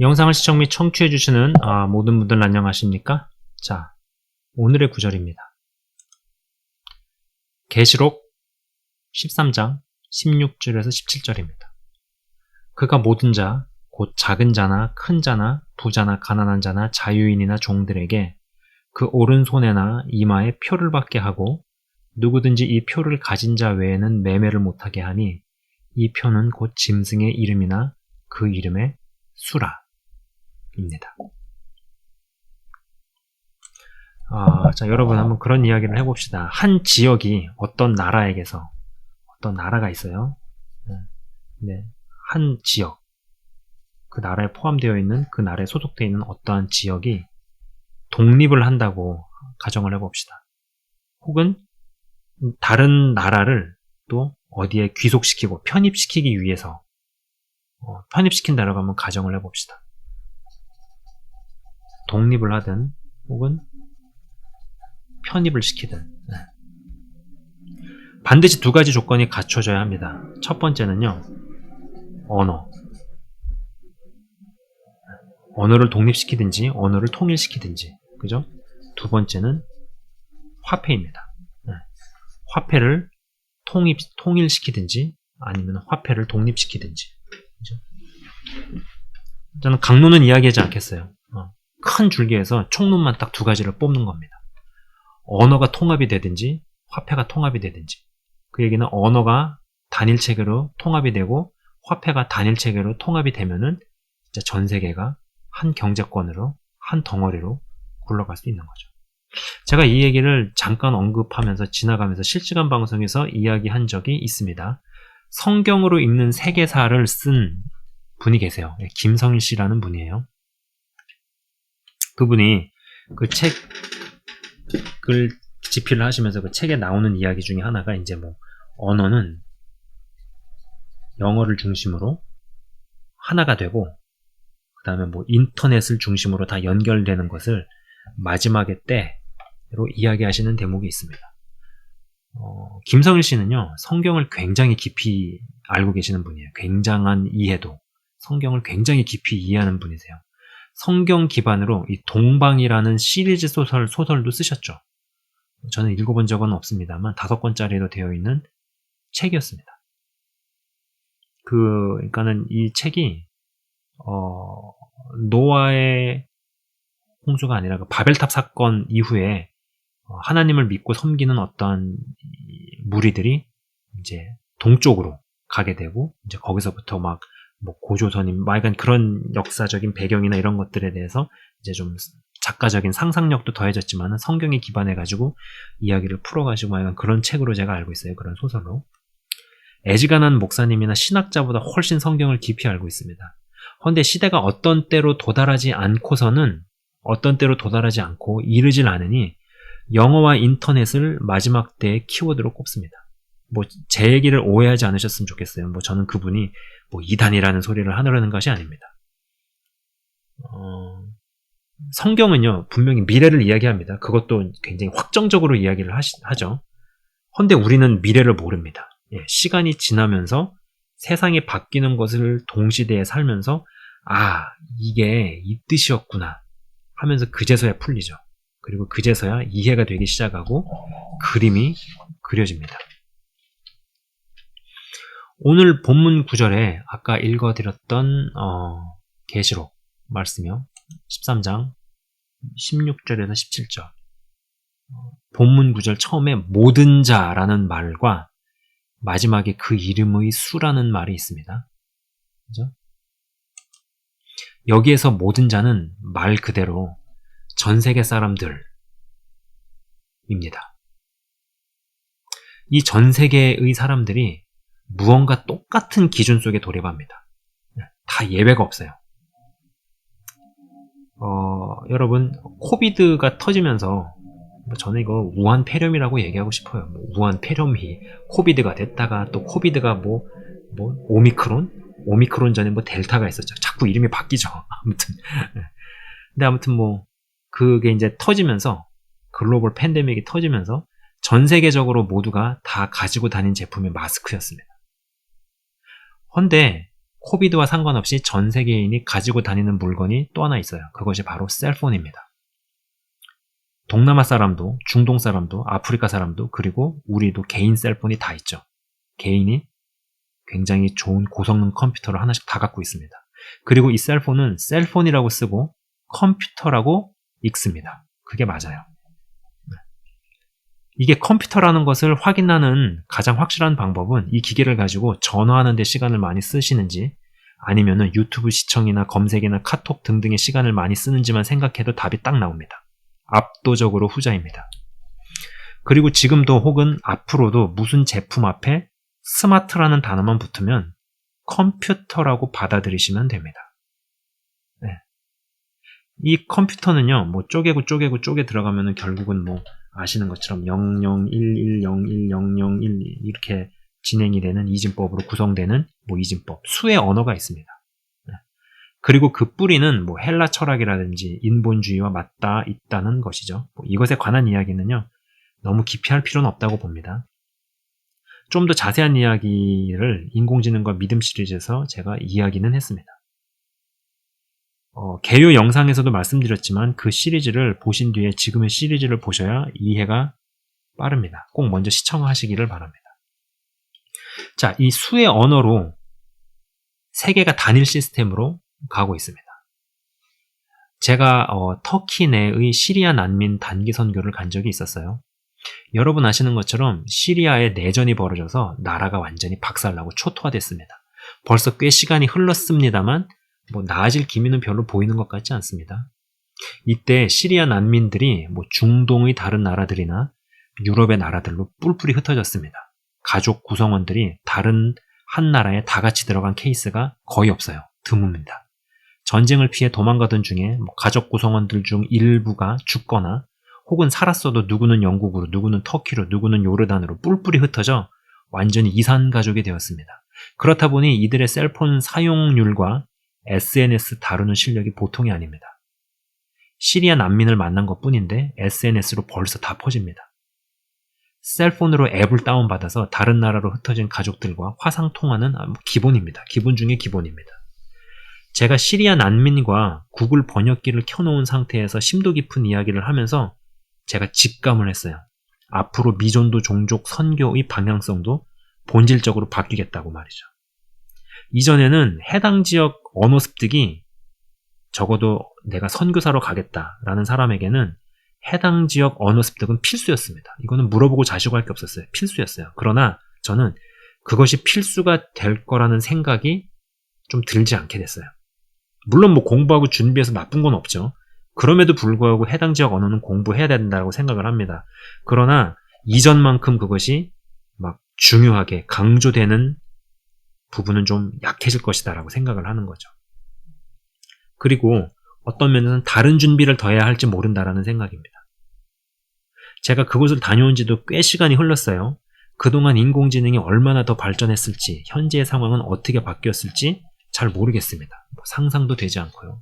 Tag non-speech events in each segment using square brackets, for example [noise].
영상을 시청 및 청취해 주시는 아, 모든 분들 안녕하십니까? 자, 오늘의 구절입니다. 계시록 13장 16절에서 17절입니다. 그가 모든 자, 곧 작은 자나 큰 자나 부자나 가난한 자나 자유인이나 종들에게 그 오른손에나 이마에 표를 받게 하고 누구든지 이 표를 가진 자 외에는 매매를 못하게 하니 이 표는 곧 짐승의 이름이나 그 이름의 수라 입니다. 아, 자, 여러분 한번 그런 이야기를 해봅시다. 한 지역이 어떤 나라에게서 어떤 나라가 있어요. 네. 네. 한 지역. 그 나라에 포함되어 있는 그 나라에 소속되어 있는 어떠한 지역이 독립을 한다고 가정을 해봅시다. 혹은 다른 나라를 또 어디에 귀속시키고 편입시키기 위해서 어, 편입시킨다라고 한번 가정을 해봅시다. 독립을 하든 혹은 편입을 시키든 네. 반드시 두 가지 조건이 갖춰져야 합니다. 첫 번째는요, 언어. 언어를 독립시키든지 언어를 통일시키든지, 그죠? 두 번째는 화폐입니다. 네. 화폐를 통입, 통일시키든지 아니면 화폐를 독립시키든지. 그죠? 저는 강론은 이야기하지 않겠어요. 어, 큰 줄기에서 총론만 딱 두 가지를 뽑는 겁니다. 언어가 통합이 되든지 화폐가 통합이 되든지. 그 얘기는 언어가 단일 체계로 통합이 되고 화폐가 단일 체계로 통합이 되면은 진짜 전 세계가 한 경제권으로 한 덩어리로 굴러갈 수 있는 거죠. 제가 이 얘기를 잠깐 언급하면서 지나가면서 실시간 방송에서 이야기한 적이 있습니다. 성경으로 읽는 세계사를 쓴 분이 계세요. 예, 김성일 씨라는 분이에요. 그분이 그 책을 집필을 하시면서 그 책에 나오는 이야기 중에 하나가 이제 뭐 언어는 영어를 중심으로 하나가 되고 그 다음에 뭐 인터넷을 중심으로 다 연결되는 것을 마지막에 때로 이야기하시는 대목이 있습니다. 어, 김성일 씨는요, 성경을 굉장히 깊이 알고 계시는 분이에요. 굉장한 이해도. 성경을 굉장히 깊이 이해하는 분이세요. 성경 기반으로 이 동방이라는 시리즈 소설, 소설도 쓰셨죠. 저는 읽어본 적은 없습니다만 다섯 권짜리로 되어 있는 책이었습니다. 그, 그러니까는 이 책이, 어, 노아의 홍수가 아니라 그 바벨탑 사건 이후에 어, 하나님을 믿고 섬기는 어떠한 무리들이 이제 동쪽으로 가게 되고 이제 거기서부터 막 뭐 고조선임, 막 약간 그런 역사적인 배경이나 이런 것들에 대해서 이제 좀 작가적인 상상력도 더해졌지만 성경에 기반해 가지고 이야기를 풀어가지고 약간 그런 책으로 제가 알고 있어요. 그런 소설로. 애지간한 목사님이나 신학자보다 훨씬 성경을 깊이 알고 있습니다. 그런데 시대가 어떤 때로 도달하지 않고서는 어떤 때로 도달하지 않고 이르질 않으니 영어와 인터넷을 마지막 때의 키워드로 꼽습니다. 뭐 제 얘기를 오해하지 않으셨으면 좋겠어요. 뭐 저는 그분이 뭐 이단이라는 소리를 하느라는 것이 아닙니다. 어, 성경은요 분명히 미래를 이야기합니다. 그것도 굉장히 확정적으로 이야기를 하시, 하죠. 헌데 우리는 미래를 모릅니다. 예, 시간이 지나면서 세상이 바뀌는 것을 동시대에 살면서 아 이게 이 뜻이었구나 하면서 그제서야 풀리죠. 그리고 그제서야 이해가 되기 시작하고 그림이 그려집니다. 오늘 본문 구절에 아까 읽어드렸던 어, 계시록 말씀이요. 13장 16절에서 17절. 본문 구절 처음에 모든 자라는 말과 마지막에 그 이름의 수라는 말이 있습니다. 그죠? 여기에서 모든 자는 말 그대로 전 세계 사람들입니다. 이 전 세계의 사람들이 무언가 똑같은 기준 속에 돌입합니다. 다 예외가 없어요. 어, 여러분, 코비드가 터지면서, 뭐 저는 이거 우한 폐렴이라고 얘기하고 싶어요. 뭐 우한 폐렴이 코비드가 됐다가 또 코비드가 뭐, 뭐, 오미크론? 오미크론 전에 뭐 델타가 있었죠. 자꾸 이름이 바뀌죠. [laughs] 아무튼. 근데 아무튼 뭐, 그게 이제 터지면서, 글로벌 팬데믹이 터지면서 전 세계적으로 모두가 다 가지고 다닌 제품이 마스크였습니다. 헌데 코비드와 상관없이 전 세계인이 가지고 다니는 물건이 또 하나 있어요. 그것이 바로 셀폰입니다. 동남아 사람도, 중동 사람도, 아프리카 사람도, 그리고 우리도 개인 셀폰이 다 있죠. 개인이 굉장히 좋은 고성능 컴퓨터를 하나씩 다 갖고 있습니다. 그리고 이 셀폰은 셀폰이라고 쓰고 컴퓨터라고 읽습니다. 그게 맞아요. 네. 이게 컴퓨터라는 것을 확인하는 가장 확실한 방법은 이 기계를 가지고 전화하는 데 시간을 많이 쓰시는지 아니면 유튜브 시청이나 검색이나 카톡 등등의 시간을 많이 쓰는지만 생각해도 답이 딱 나옵니다. 압도적으로 후자입니다. 그리고 지금도 혹은 앞으로도 무슨 제품 앞에 스마트라는 단어만 붙으면 컴퓨터라고 받아들이시면 됩니다. 네. 이 컴퓨터는요, 뭐 쪼개고 쪼개고 쪼개 들어가면은 결국은 뭐 아시는 것처럼 0011010012 이렇게 진행이 되는 이진법으로 구성되는 뭐 이진법, 수의 언어가 있습니다. 그리고 그 뿌리는 뭐 헬라 철학이라든지 인본주의와 맞닿아 있다는 것이죠. 뭐 이것에 관한 이야기는요, 너무 깊이 할 필요는 없다고 봅니다. 좀 더 자세한 이야기를 인공지능과 믿음 시리즈에서 제가 이야기는 했습니다. 어, 개요 영상에서도 말씀드렸지만 그 시리즈를 보신 뒤에 지금의 시리즈를 보셔야 이해가 빠릅니다. 꼭 먼저 시청하시기를 바랍니다. 자, 이 수의 언어로 세계가 단일 시스템으로 가고 있습니다. 제가 어, 터키 내의 시리아 난민 단기 선교를 간 적이 있었어요. 여러분 아시는 것처럼 시리아에 내전이 벌어져서 나라가 완전히 박살나고 초토화됐습니다. 벌써 꽤 시간이 흘렀습니다만 뭐 나아질 기미는 별로 보이는 것 같지 않습니다. 이때 시리아 난민들이 뭐 중동의 다른 나라들이나 유럽의 나라들로 뿔뿔이 흩어졌습니다. 가족 구성원들이 다른 한 나라에 다 같이 들어간 케이스가 거의 없어요. 드뭅니다. 전쟁을 피해 도망가던 중에 뭐 가족 구성원들 중 일부가 죽거나 혹은 살았어도 누구는 영국으로, 누구는 터키로, 누구는 요르단으로 뿔뿔이 흩어져 완전히 이산 가족이 되었습니다. 그렇다 보니 이들의 셀폰 사용률과 SNS 다루는 실력이 보통이 아닙니다. 시리아 난민을 만난 것 뿐인데 SNS로 벌써 다 퍼집니다. 셀폰으로 앱을 다운받아서 다른 나라로 흩어진 가족들과 화상 통화는 뭐 기본입니다. 기본 중에 기본입니다. 제가 시리아 난민과 구글 번역기를 켜놓은 상태에서 심도 깊은 이야기를 하면서 제가 직감을 했어요. 앞으로 미존도 종족 선교의 방향성도 본질적으로 바뀌겠다고 말이죠. 이전에는 해당 지역 언어 습득이 적어도 내가 선교사로 가겠다라는 사람에게는 해당 지역 언어 습득은 필수였습니다. 이거는 물어보고 자시고 할 게 없었어요. 필수였어요. 그러나 저는 그것이 필수가 될 거라는 생각이 좀 들지 않게 됐어요. 물론 뭐 공부하고 준비해서 나쁜 건 없죠. 그럼에도 불구하고 해당 지역 언어는 공부해야 된다고 생각을 합니다. 그러나 이전만큼 그것이 막 중요하게 강조되는 부분은 좀 약해질 것이다라고 생각을 하는 거죠. 그리고 어떤 면에서는 다른 준비를 더 해야 할지 모른다라는 생각입니다. 제가 그곳을 다녀온 지도 꽤 시간이 흘렀어요. 그동안 인공지능이 얼마나 더 발전했을지, 현재의 상황은 어떻게 바뀌었을지 잘 모르겠습니다. 뭐 상상도 되지 않고요.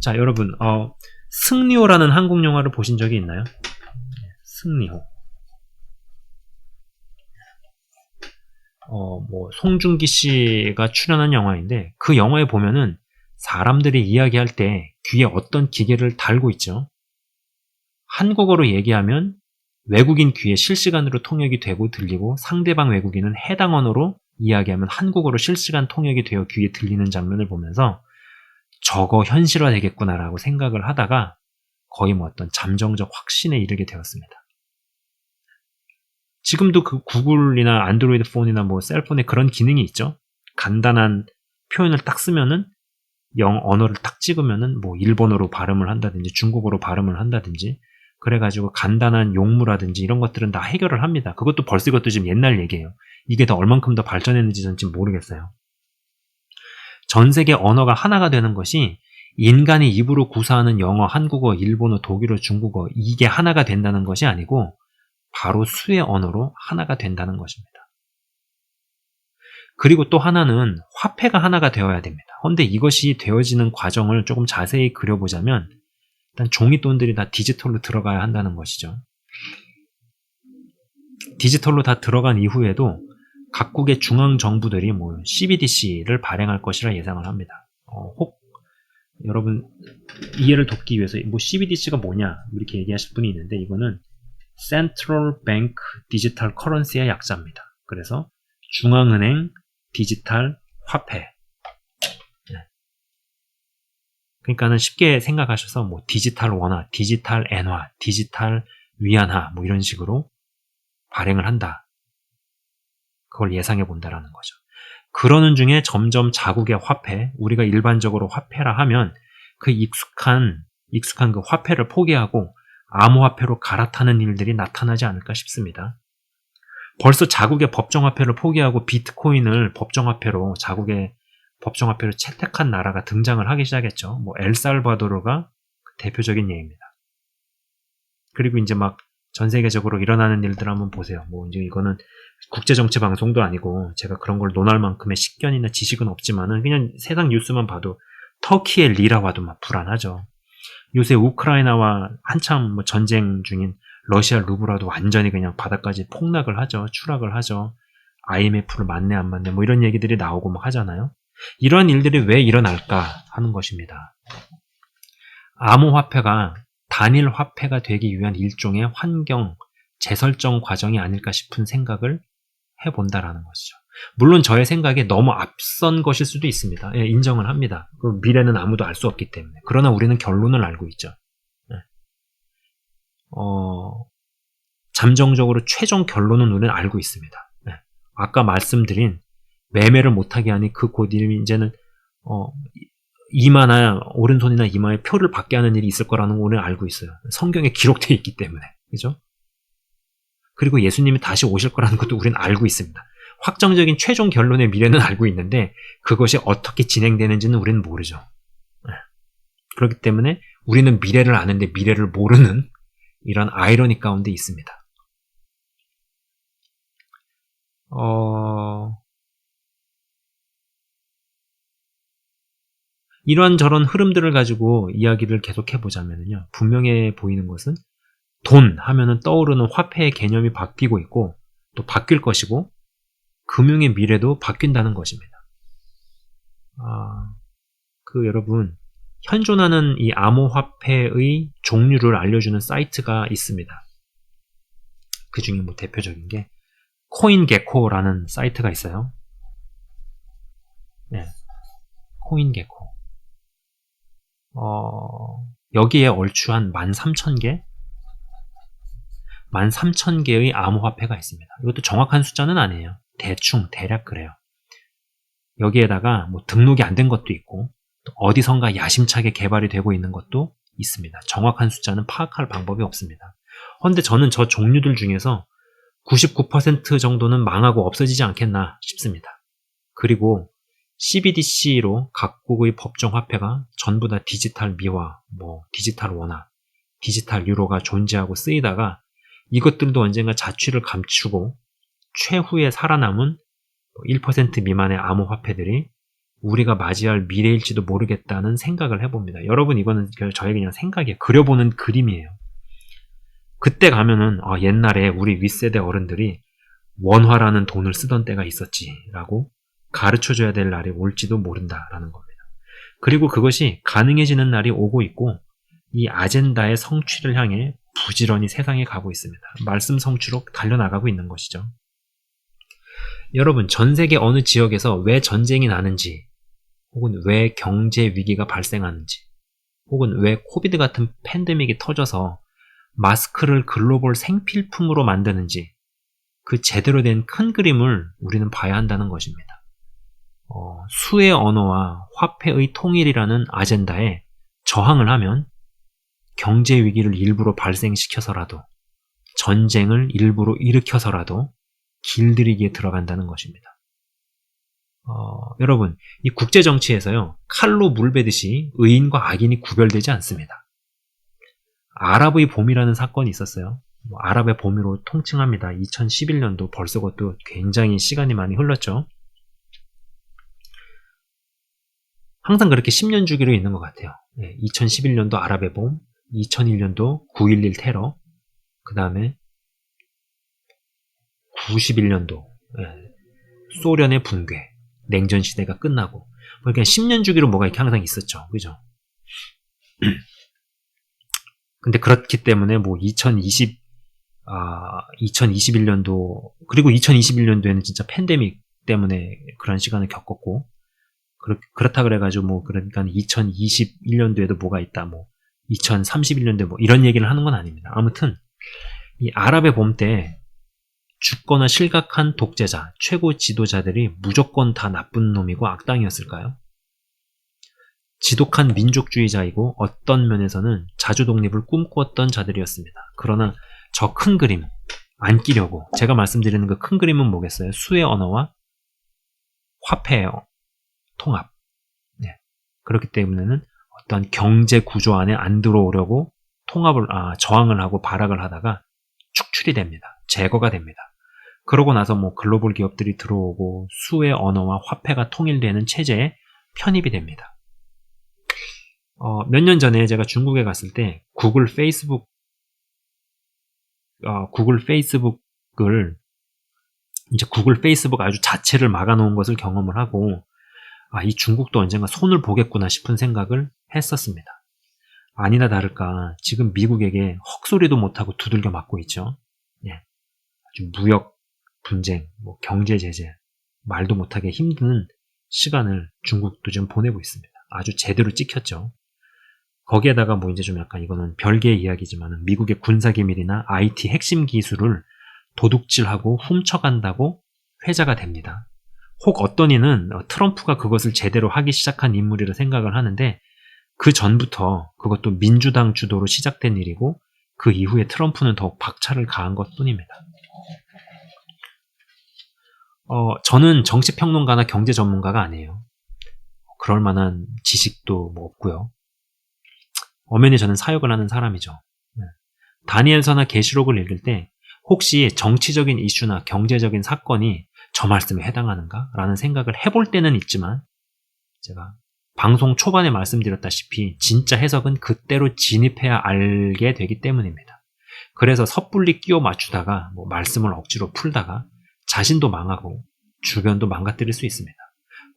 자, 여러분, 어, 승리호라는 한국 영화를 보신 적이 있나요? 승리호. 어, 뭐, 송중기 씨가 출연한 영화인데, 그 영화에 보면은 사람들이 이야기할 때 귀에 어떤 기계를 달고 있죠. 한국어로 얘기하면 외국인 귀에 실시간으로 통역이 되고 들리고 상대방 외국인은 해당 언어로 이야기하면 한국어로 실시간 통역이 되어 귀에 들리는 장면을 보면서 저거 현실화 되겠구나라고 생각을 하다가 거의 뭐 어떤 잠정적 확신에 이르게 되었습니다. 지금도 그 구글이나 안드로이드 폰이나 뭐 셀폰에 그런 기능이 있죠. 간단한 표현을 딱 쓰면은 영 언어를 딱 찍으면은 뭐 일본어로 발음을 한다든지 중국어로 발음을 한다든지 그래가지고 간단한 용무라든지 이런 것들은 다 해결을 합니다. 그것도 벌써 이것도 지금 옛날 얘기예요. 이게 더 얼만큼 더 발전했는지는 지금 모르겠어요. 전 세계 언어가 하나가 되는 것이 인간이 입으로 구사하는 영어, 한국어, 일본어, 독일어, 중국어 이게 하나가 된다는 것이 아니고 바로 수의 언어로 하나가 된다는 것입니다. 그리고 또 하나는 화폐가 하나가 되어야 됩니다. 그런데 이것이 되어지는 과정을 조금 자세히 그려보자면 일단 종이돈들이 다 디지털로 들어가야 한다는 것이죠. 디지털로 다 들어간 이후에도 각국의 중앙 정부들이 뭐 CBDC를 발행할 것이라 예상을 합니다. 어, 혹 여러분 이해를 돕기 위해서 뭐 CBDC가 뭐냐 이렇게 얘기하실 분이 있는데 이거는 Central Bank Digital Currency의 약자입니다. 그래서 중앙은행 디지털 화폐. 네. 그러니까는 쉽게 생각하셔서 뭐 디지털 원화, 디지털 엔화, 디지털 위안화 뭐 이런 식으로 발행을 한다. 그걸 예상해 본다라는 거죠. 그러는 중에 점점 자국의 화폐, 우리가 일반적으로 화폐라 하면 그 익숙한 익숙한 그 화폐를 포기하고 암호화폐로 갈아타는 일들이 나타나지 않을까 싶습니다. 벌써 자국의 법정화폐를 포기하고 비트코인을 법정화폐로 자국의 법정화폐로 채택한 나라가 등장을 하기 시작했죠. 뭐 엘살바도르가 대표적인 예입니다. 그리고 이제 막 전 세계적으로 일어나는 일들 한번 보세요. 뭐 이제 이거는 국제 정치 방송도 아니고 제가 그런 걸 논할 만큼의 식견이나 지식은 없지만은 그냥 세상 뉴스만 봐도 터키의 리라와도 막 불안하죠. 요새 우크라이나와 한참 뭐 전쟁 중인 러시아 루브라도 완전히 그냥 바닥까지 폭락을 하죠. 추락을 하죠. IMF를 맞네 안 맞네 뭐 이런 얘기들이 나오고 막 하잖아요. 이런 일들이 왜 일어날까 하는 것입니다. 암호화폐가 단일 화폐가 되기 위한 일종의 환경 재설정 과정이 아닐까 싶은 생각을 해본다라는 것이죠. 물론 저의 생각에 너무 앞선 것일 수도 있습니다. 예, 인정을 합니다. 그 미래는 아무도 알 수 없기 때문에. 그러나 우리는 결론을 알고 있죠. 예. 어, 잠정적으로 최종 결론은 우리는 알고 있습니다. 예. 아까 말씀드린 매매를 못하게 하니 그곧 이제는 어, 이마나 오른손이나 이마에 표를 받게 하는 일이 있을 거라는 걸 우리는 알고 있어요. 성경에 기록되어 있기 때문에. 그죠? 그리고 예수님이 다시 오실 거라는 것도 우리는 알고 있습니다. 확정적인 최종 결론의 미래는 알고 있는데 그것이 어떻게 진행되는지는 우리는 모르죠. 네. 그렇기 때문에 우리는 미래를 아는데 미래를 모르는 이런 아이러니 가운데 있습니다. 어... 이런 저런 흐름들을 가지고 이야기를 계속 해보자면요. 분명해 보이는 것은 돈 하면은 떠오르는 화폐의 개념이 바뀌고 있고 또 바뀔 것이고 금융의 미래도 바뀐다는 것입니다. 아, 그 여러분 현존하는 이 암호화폐의 종류를 알려주는 사이트가 있습니다. 그 중에 뭐 대표적인 게 코인게코라는 사이트가 있어요. 네, 코인게코. 어, 여기에 얼추 한 13,000개? 13,000개의 암호화폐가 있습니다. 이것도 정확한 숫자는 아니에요. 대충, 대략 그래요. 여기에다가 뭐 등록이 안 된 것도 있고, 어디선가 야심차게 개발이 되고 있는 것도 있습니다. 정확한 숫자는 파악할 방법이 없습니다. 그런데 저는 저 종류들 중에서 99% 정도는 망하고 없어지지 않겠나 싶습니다. 그리고 CBDC로 각국의 법정 화폐가 전부 다 디지털 미화, 뭐 디지털 원화, 디지털 유로가 존재하고 쓰이다가 이것들도 언젠가 자취를 감추고 최후에 살아남은 1% 미만의 암호화폐들이 우리가 맞이할 미래일지도 모르겠다는 생각을 해봅니다. 여러분 이거는 저의 그냥 생각에 그려보는 그림이에요. 그때 가면은 아, 옛날에 우리 윗세대 어른들이 원화라는 돈을 쓰던 때가 있었지라고 가르쳐 줘야 될 날이 올지도 모른다라는 겁니다. 그리고 그것이 가능해지는 날이 오고 있고 이 아젠다의 성취를 향해 부지런히 세상에 가고 있습니다. 말씀 성취로 달려나가고 있는 것이죠. 여러분, 전 세계 어느 지역에서 왜 전쟁이 나는지, 혹은 왜 경제 위기가 발생하는지, 혹은 왜 코비드 같은 팬데믹이 터져서 마스크를 글로벌 생필품으로 만드는지, 그 제대로 된 큰 그림을 우리는 봐야 한다는 것입니다. 어, 수의 언어와 화폐의 통일이라는 아젠다에 저항을 하면 경제 위기를 일부러 발생시켜서라도 전쟁을 일부러 일으켜서라도 길들이기에 들어간다는 것입니다. 어, 여러분, 이 국제 정치에서요 칼로 물 베듯이 의인과 악인이 구별되지 않습니다. 아랍의 봄이라는 사건이 있었어요. 뭐 아랍의 봄으로 통칭합니다. 2011년도 벌써 그것도 굉장히 시간이 많이 흘렀죠. 항상 그렇게 10년 주기로 있는 것 같아요. 네, 2011년도 아랍의 봄, 2001년도 9.11 테러, 그 다음에 91년도, 네, 소련의 붕괴, 냉전 시대가 끝나고 그러니까 10년 주기로 뭐가 이렇게 항상 있었죠. 그죠? [clears throat] 근데 그렇기 때문에 뭐 2020, 아, 2021년도, 그리고 2021년도에는 진짜 팬데믹 때문에 그런 시간을 겪었고, 그렇, 그렇다 그래가지고 뭐, 그러니까 2021년도에도 뭐가 있다, 뭐, 2031년도에 뭐, 이런 얘기를 하는 건 아닙니다. 아무튼, 이 아랍의 봄 때 죽거나 실각한 독재자, 최고 지도자들이 무조건 다 나쁜 놈이고 악당이었을까요? 지독한 민족주의자이고 어떤 면에서는 자주 독립을 꿈꾸었던 자들이었습니다. 그러나 저 큰 그림 안 끼려고 제가 말씀드리는 그 큰 그림은 뭐겠어요? 수의 언어와 화폐의 통합. 네. 그렇기 때문에는 어떤 경제 구조 안에 안 들어오려고 통합을 아, 저항을 하고 발악을 하다가 축출이 됩니다. 제거가 됩니다. 그러고 나서 뭐 글로벌 기업들이 들어오고 수의 언어와 화폐가 통일되는 체제에 편입이 됩니다. 어, 몇 년 전에 제가 중국에 갔을 때 구글 페이스북 어, 구글 페이스북을 이제 구글 페이스북 아주 자체를 막아놓은 것을 경험을 하고 아, 이 중국도 언젠가 손을 보겠구나 싶은 생각을 했었습니다. 아니나 다를까 지금 미국에게 헉소리도 못하고 두들겨 맞고 있죠. 예. 아주 무역 분쟁, 뭐 경제 제재, 말도 못하게 힘든 시간을 중국도 지금 보내고 있습니다. 아주 제대로 찍혔죠. 거기에다가 뭐 이제 좀 약간 이거는 별개의 이야기지만 미국의 군사 기밀이나 IT 핵심 기술을 도둑질하고 훔쳐간다고 회자가 됩니다. 혹 어떤 이는 트럼프가 그것을 제대로 하기 시작한 인물이라 생각을 하는데 그 전부터 그것도 민주당 주도로 시작된 일이고 그 이후에 트럼프는 더욱 박차를 가한 것 뿐입니다. 어, 저는 정치평론가나 경제 전문가가 아니에요. 그럴 만한 지식도 뭐 없고요. 엄연히 저는 사역을 하는 사람이죠. 네. 다니엘서나 계시록을 읽을 때 혹시 정치적인 이슈나 경제적인 사건이 저 말씀에 해당하는가? 라는 생각을 해볼 때는 있지만 제가 방송 초반에 말씀드렸다시피 진짜 해석은 그때로 진입해야 알게 되기 때문입니다. 그래서 섣불리 끼워 맞추다가 뭐 말씀을 억지로 풀다가 자신도 망하고 주변도 망가뜨릴 수 있습니다.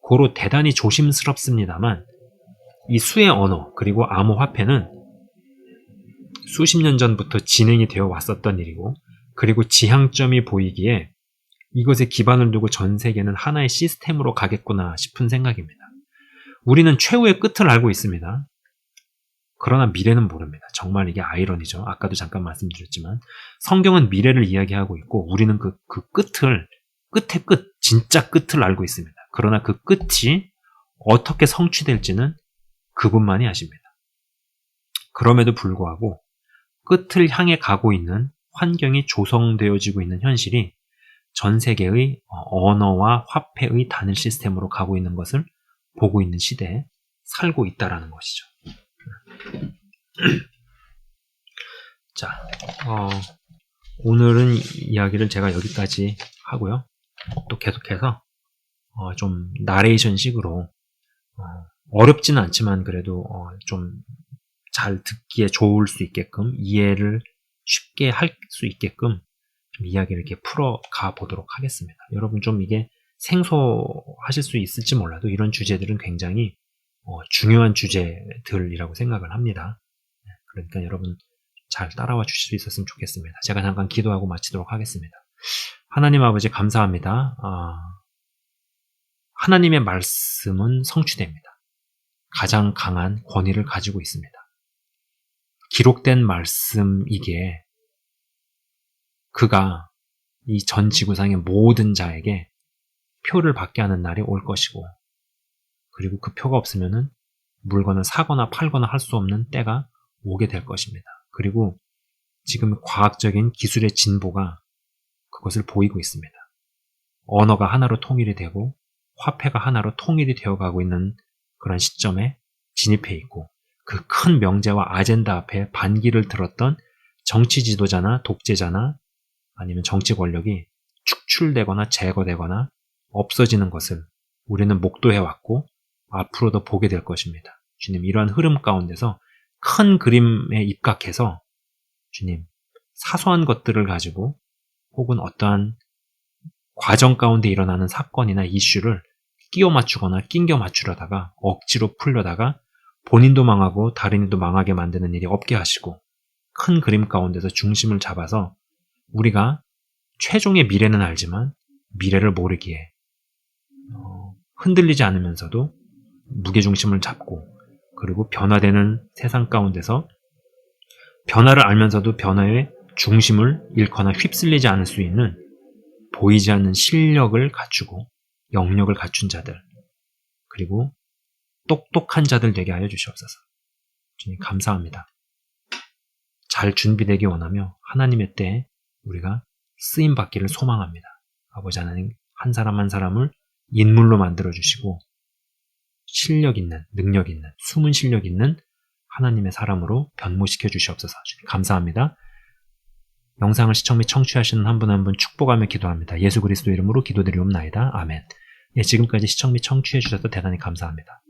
고로 대단히 조심스럽습니다만 이 수의 언어 그리고 암호화폐는 수십 년 전부터 진행이 되어 왔었던 일이고 그리고 지향점이 보이기에 이것에 기반을 두고 전 세계는 하나의 시스템으로 가겠구나 싶은 생각입니다. 우리는 최후의 끝을 알고 있습니다. 그러나 미래는 모릅니다. 정말 이게 아이러니죠. 아까도 잠깐 말씀드렸지만 성경은 미래를 이야기하고 있고 우리는 그, 그 끝을 끝의 끝, 진짜 끝을 알고 있습니다. 그러나 그 끝이 어떻게 성취될지는 그분만이 아십니다. 그럼에도 불구하고 끝을 향해 가고 있는 환경이 조성되어지고 있는 현실이 전 세계의 언어와 화폐의 단일 시스템으로 가고 있는 것을 보고 있는 시대에 살고 있다라는 것이죠. [clears throat] 자, 어, 오늘은 이야기를 제가 여기까지 하고요. 또 계속해서 어, 좀 나레이션식으로 어, 렵지는 않지만 그래도 어, 좀잘 듣기에 좋을 수 있게끔 이해를 쉽게 할 수 있게끔 좀 이야기를 이렇게 풀어가 보도록 하겠습니다. 여러분 좀 이게 생소하실 수 있을지 몰라도 이런 주제들은 굉장히 어, 중요한 주제들이라고 생각을 합니다. 네, 그러니까 여러분 잘 따라와 주실 수 있었으면 좋겠습니다. 제가 잠깐 기도하고 마치도록 하겠습니다. 하나님 아버지 감사합니다. 아, 하나님의 말씀은 성취됩니다. 가장 강한 권위를 가지고 있습니다. 기록된 말씀이기에 그가 이 전 지구상의 모든 자에게 표를 받게 하는 날이 올 것이고, 그리고 그 표가 없으면은 물건을 사거나 팔거나 할 수 없는 때가 오게 될 것입니다. 그리고 지금 과학적인 기술의 진보가 그것을 보이고 있습니다. 언어가 하나로 통일이 되고 화폐가 하나로 통일이 되어가고 있는 그런 시점에 진입해 있고 그 큰 명제와 아젠다 앞에 반기를 들었던 정치 지도자나 독재자나 아니면 정치 권력이 축출되거나 제거되거나 없어지는 것을 우리는 목도해 왔고 앞으로도 보게 될 것입니다. 주님, 이러한 흐름 가운데서 큰 그림에 입각해서 주님, 사소한 것들을 가지고 혹은 어떠한 과정 가운데 일어나는 사건이나 이슈를 끼워 맞추거나 낑겨 맞추려다가 억지로 풀려다가 본인도 망하고 다른 이도 망하게 만드는 일이 없게 하시고 큰 그림 가운데서 중심을 잡아서 우리가 최종의 미래는 알지만 미래를 모르기에 어, 흔들리지 않으면서도 무게중심을 잡고 그리고 변화되는 세상 가운데서 변화를 알면서도 변화의 중심을 잃거나 휩쓸리지 않을 수 있는 보이지 않는 실력을 갖추고 영역을 갖춘 자들 그리고 똑똑한 자들 되게 하여 주시옵소서. 주님 감사합니다. 잘 준비되기 원하며 하나님의 때에 우리가 쓰임 받기를 소망합니다. 아버지 하나님 한 사람 한 사람을 인물로 만들어 주시고 실력 있는 능력 있는 숨은 실력 있는 하나님의 사람으로 변모시켜 주시옵소서. 감사합니다. 영상을 시청 및 청취하시는 한 분 한 분 축복하며 기도합니다. 예수 그리스도 이름으로 기도드리옵나이다. 아멘. 예, 지금까지 시청 및 청취해 주셔서 대단히 감사합니다.